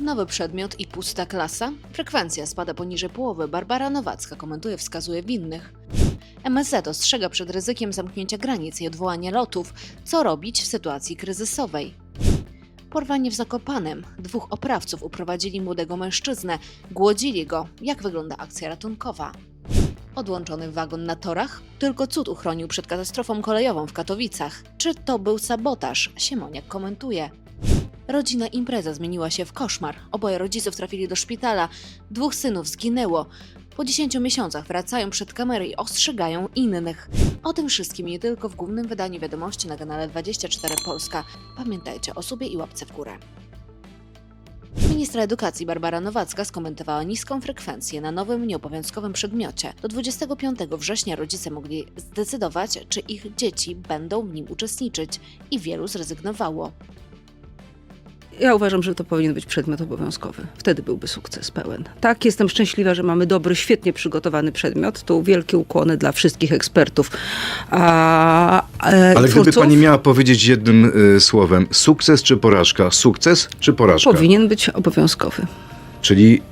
Nowy przedmiot i pusta klasa? Frekwencja spada poniżej połowy. Barbara Nowacka komentuje, wskazuje winnych. MSZ ostrzega przed ryzykiem zamknięcia granic i odwołania lotów. Co robić w sytuacji kryzysowej? Porwanie w Zakopanem. Dwóch oprawców uprowadzili młodego mężczyznę. Głodzili go. Jak wygląda akcja ratunkowa? Odłączony wagon na torach? Tylko cud uchronił przed katastrofą kolejową w Katowicach. Czy to był sabotaż? Siemoniak komentuje. Rodzina impreza zmieniła się w koszmar. Oboje rodziców trafili do szpitala. Dwóch synów zginęło. Po 10 miesiącach wracają przed kamerę i ostrzegają innych. O tym wszystkim nie tylko w głównym wydaniu wiadomości na kanale 24 Polska. Pamiętajcie o sobie i łapce w górę. Ministra edukacji Barbara Nowacka skomentowała niską frekwencję na nowym nieobowiązkowym przedmiocie. Do 25 września rodzice mogli zdecydować, czy ich dzieci będą w nim uczestniczyć i wielu zrezygnowało. Ja uważam, że to powinien być przedmiot obowiązkowy. Wtedy byłby sukces pełen. Tak, jestem szczęśliwa, że mamy dobry, świetnie przygotowany przedmiot. Tu wielkie ukłony dla wszystkich ekspertów. A, e, Ale gdyby twórców pani miała powiedzieć jednym y, słowem, sukces czy porażka? Sukces czy porażka? powinien być obowiązkowy. Czyli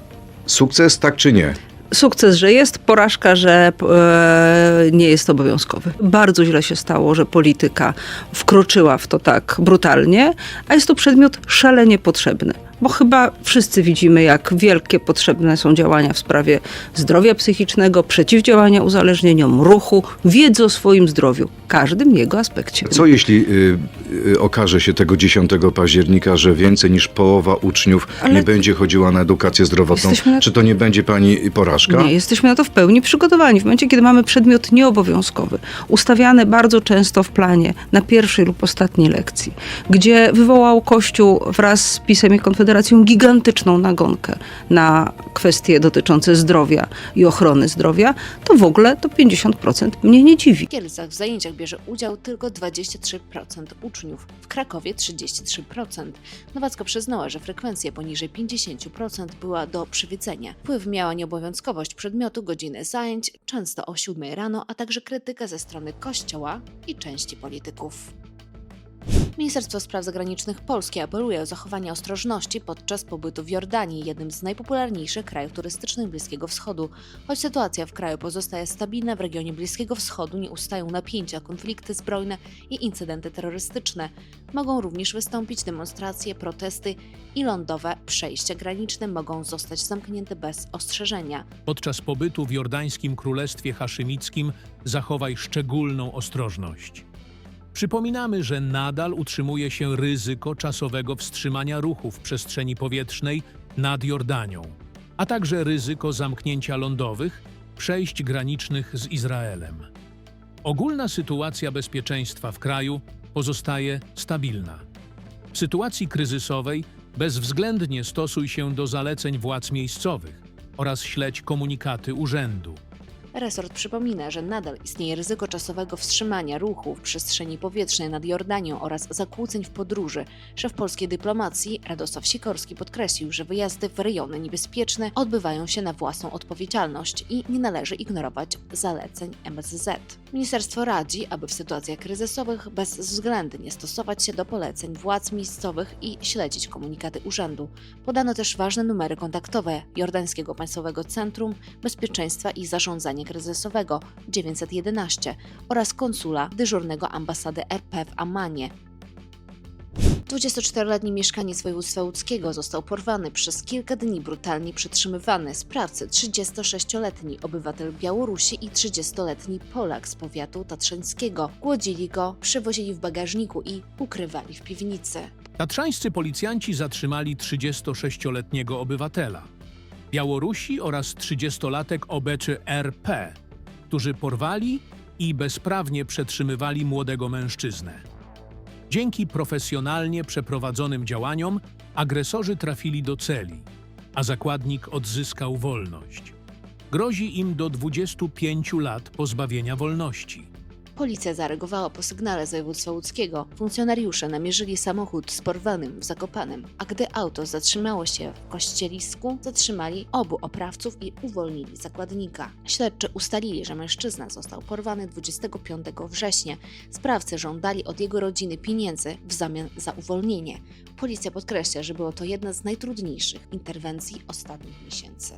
sukces tak czy nie? Sukces, że jest, porażka, że e, nie jest obowiązkowy. Bardzo źle się stało, że polityka wkroczyła w to tak brutalnie, a jest to przedmiot szalenie potrzebny. Bo chyba wszyscy widzimy, jak wielkie potrzebne są działania w sprawie zdrowia psychicznego, przeciwdziałania uzależnieniom, ruchu, wiedzy o swoim zdrowiu, każdym jego aspekcie. Co jeśli y, y, okaże się tego 10 października, że więcej niż połowa uczniów Ale- nie będzie chodziła na edukację zdrowotną? Na- Czy to nie będzie pani porażka? Nie, jesteśmy na to w pełni przygotowani. W momencie, kiedy mamy przedmiot nieobowiązkowy, ustawiany bardzo często w planie na pierwszej lub ostatniej lekcji, gdzie wywołał Kościół wraz z PiSem i Konfederacją gigantyczną nagonkę na kwestie dotyczące zdrowia i ochrony zdrowia, to w ogóle to 50% mnie nie dziwi. W Kielcach w zajęciach bierze udział tylko 23% uczniów, w Krakowie 33%. Nowacka przyznała, że frekwencja poniżej 50% była do przewidzenia. Wpływ miała nieobowiązkowość przedmiotu godziny zajęć, często o 7 rano, a także krytyka ze strony Kościoła i części polityków. Ministerstwo Spraw Zagranicznych Polski apeluje o zachowanie ostrożności podczas pobytu w Jordanii, jednym z najpopularniejszych krajów turystycznych Bliskiego Wschodu. Choć sytuacja w kraju pozostaje stabilna, w regionie Bliskiego Wschodu nie ustają napięcia, konflikty zbrojne i incydenty terrorystyczne. Mogą również wystąpić demonstracje, protesty i lądowe przejścia graniczne mogą zostać zamknięte bez ostrzeżenia. Podczas pobytu w Jordańskim Królestwie Haszymickim zachowaj szczególną ostrożność. Przypominamy, że nadal utrzymuje się ryzyko czasowego wstrzymania ruchu w przestrzeni powietrznej nad Jordanią, a także ryzyko zamknięcia lądowych przejść granicznych z Izraelem. Ogólna sytuacja bezpieczeństwa w kraju pozostaje stabilna. W sytuacji kryzysowej bezwzględnie stosuj się do zaleceń władz miejscowych oraz śledź komunikaty urzędu. Resort przypomina, że nadal istnieje ryzyko czasowego wstrzymania ruchu w przestrzeni powietrznej nad Jordanią oraz zakłóceń w podróży. Szef polskiej dyplomacji Radosław Sikorski podkreślił, że wyjazdy w rejony niebezpieczne odbywają się na własną odpowiedzialność i nie należy ignorować zaleceń MSZ. Ministerstwo radzi, aby w sytuacjach kryzysowych bezwzględnie stosować się do poleceń władz miejscowych i śledzić komunikaty urzędu. Podano też ważne numery kontaktowe Jordańskiego Państwowego Centrum Bezpieczeństwa i Zarządzania Kryzysowego 911 oraz konsula dyżurnego ambasady RP w Amanie. 24-letni mieszkaniec województwa łódzkiego został porwany przez kilka dni brutalnie przetrzymywany. Sprawcy 36-letni obywatel Białorusi i 30-letni Polak z powiatu tatrzańskiego. Głodzili go, przywozili w bagażniku i ukrywali w piwnicy. Tatrzańscy policjanci zatrzymali 36-letniego obywatela, Białorusi oraz 30-latek obeczy RP, którzy porwali i bezprawnie przetrzymywali młodego mężczyznę. Dzięki profesjonalnie przeprowadzonym działaniom agresorzy trafili do celi, a zakładnik odzyskał wolność. Grozi im do 25 lat pozbawienia wolności. Policja zareagowała po sygnale z województwa łódzkiego. Funkcjonariusze namierzyli samochód z porwanym w Zakopanem, a gdy auto zatrzymało się w kościelisku, zatrzymali obu oprawców i uwolnili zakładnika. Śledczy ustalili, że mężczyzna został porwany 25 września. Sprawcy żądali od jego rodziny pieniędzy w zamian za uwolnienie. Policja podkreśla, że było to jedna z najtrudniejszych interwencji ostatnich miesięcy.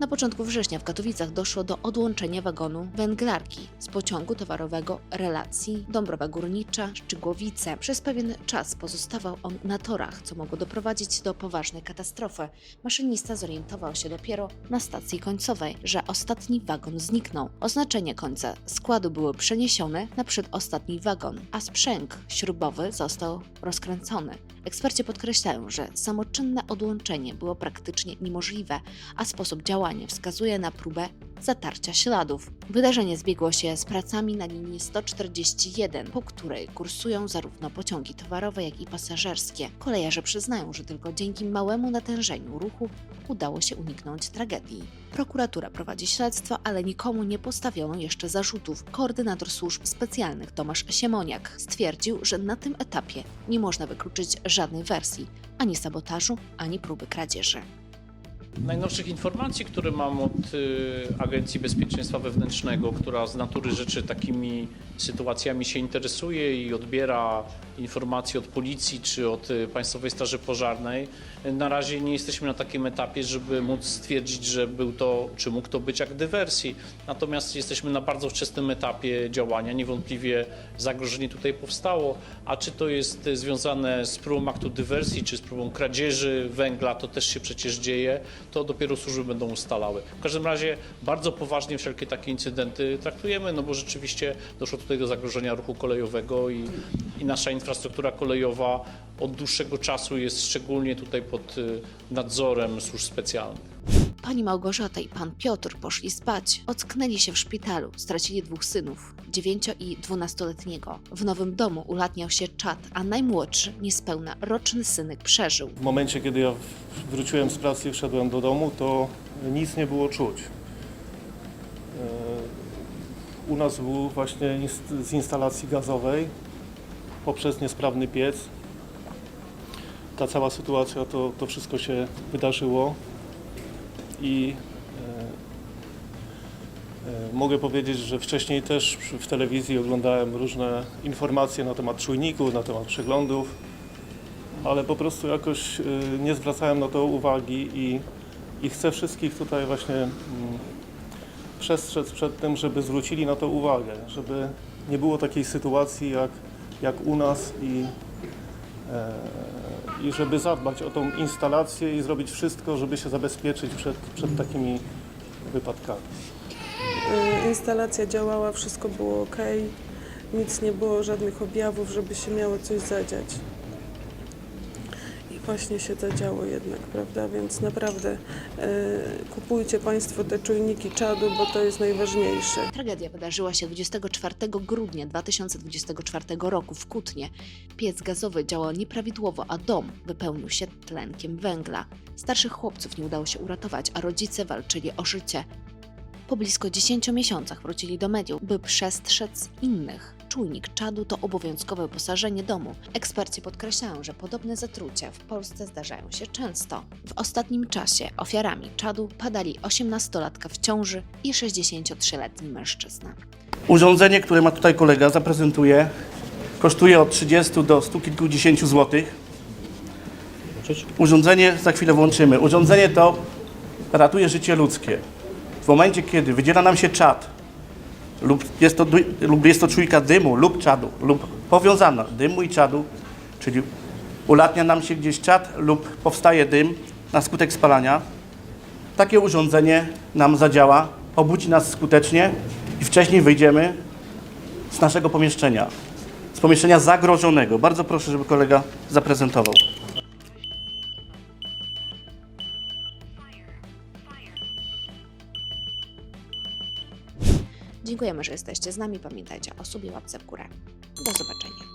Na początku września w Katowicach doszło do odłączenia wagonu węglarki z pociągu towarowego relacji Dąbrowa Górnicza Szczygłowice. Przez pewien czas pozostawał on na torach, co mogło doprowadzić do poważnej katastrofy. Maszynista zorientował się dopiero na stacji końcowej, że ostatni wagon zniknął. Oznaczenia końca składu były przeniesione na przedostatni wagon, a sprzęg śrubowy został rozkręcony. Eksperci podkreślają, że samoczynne odłączenie było praktycznie niemożliwe, a sposób działania wskazuje na próbę zatarcia śladów. Wydarzenie zbiegło się z pracami na linii 141, po której kursują zarówno pociągi towarowe, jak i pasażerskie. Kolejarze przyznają, że tylko dzięki małemu natężeniu ruchu udało się uniknąć tragedii. Prokuratura prowadzi śledztwo, ale nikomu nie postawiono jeszcze zarzutów. Koordynator służb specjalnych Tomasz Siemoniak stwierdził, że na tym etapie nie można wykluczyć żadnej wersji, ani sabotażu, ani próby kradzieży. Najnowszych informacji, które mam od y, Agencji Bezpieczeństwa Wewnętrznego, która z natury rzeczy takimi sytuacjami się interesuje i odbiera informacje od policji czy od y, Państwowej Straży Pożarnej, na razie nie jesteśmy na takim etapie, żeby móc stwierdzić, że był to, czy mógł to być akt dywersji. Natomiast jesteśmy na bardzo wczesnym etapie działania. Niewątpliwie zagrożenie tutaj powstało, a czy to jest y, związane z próbą aktu dywersji, czy z próbą kradzieży węgla, to też się przecież dzieje to dopiero służby będą ustalały. W każdym razie bardzo poważnie wszelkie takie incydenty traktujemy, no bo rzeczywiście doszło tutaj do zagrożenia ruchu kolejowego i, i nasza infrastruktura kolejowa od dłuższego czasu jest szczególnie tutaj pod y, nadzorem służb specjalnych. Pani Małgorzata i pan Piotr poszli spać. Ocknęli się w szpitalu. Stracili dwóch synów, 9 i 12-letniego. W nowym domu ulatniał się czat, a najmłodszy, niespełna roczny synek przeżył. W momencie, kiedy ja wróciłem z pracy i wszedłem do domu, to nic nie było czuć. E, U nas był właśnie z instalacji gazowej poprzez niesprawny piec. Ta cała sytuacja, to, to wszystko się wydarzyło i e, e, mogę powiedzieć, że wcześniej też w telewizji oglądałem różne informacje na temat czujników, na temat przeglądów ale po prostu jakoś y, nie zwracałem na to uwagi i, i chcę wszystkich tutaj właśnie mm, przestrzec przed tym, żeby zwrócili na to uwagę, żeby nie było takiej sytuacji jak, jak u nas i, e, i żeby zadbać o tą instalację i zrobić wszystko, żeby się zabezpieczyć przed, przed takimi wypadkami. Y, Instalacja działała, wszystko było ok, nic nie było, żadnych objawów, żeby się miało coś zadziać. Właśnie się zadziało jednak, prawda? Więc naprawdę y, kupujcie Państwo te czujniki czadu, bo to jest najważniejsze. Tragedia wydarzyła się 24 grudnia 2024 roku w Kutnie. Piec gazowy działał nieprawidłowo, a dom wypełnił się tlenkiem węgla. Starszych chłopców nie udało się uratować, a rodzice walczyli o życie. Po blisko 10 miesiącach wrócili do mediów, by przestrzec innych. Czujnik czadu to obowiązkowe wyposażenie domu. Eksperci podkreślają, że podobne zatrucia w Polsce zdarzają się często. W ostatnim czasie ofiarami czadu padali 18-latka w ciąży i 63-letni mężczyzna. Urządzenie, które ma tutaj kolega, zaprezentuje, kosztuje od 30 do 100 kilkudziesięciu złotych. Urządzenie za chwilę włączymy. Urządzenie to ratuje życie ludzkie. W momencie, kiedy wydziela nam się czad, lub jest to, lub jest to czujka dymu lub czadu, lub powiązana dymu i czadu, czyli ulatnia nam się gdzieś czad lub powstaje dym na skutek spalania, takie urządzenie nam zadziała, obudzi nas skutecznie i wcześniej wyjdziemy z naszego pomieszczenia, z pomieszczenia zagrożonego. Bardzo proszę, żeby kolega zaprezentował. Dziękujemy, że jesteście z nami. Pamiętajcie o subie łapce w górę. Do zobaczenia.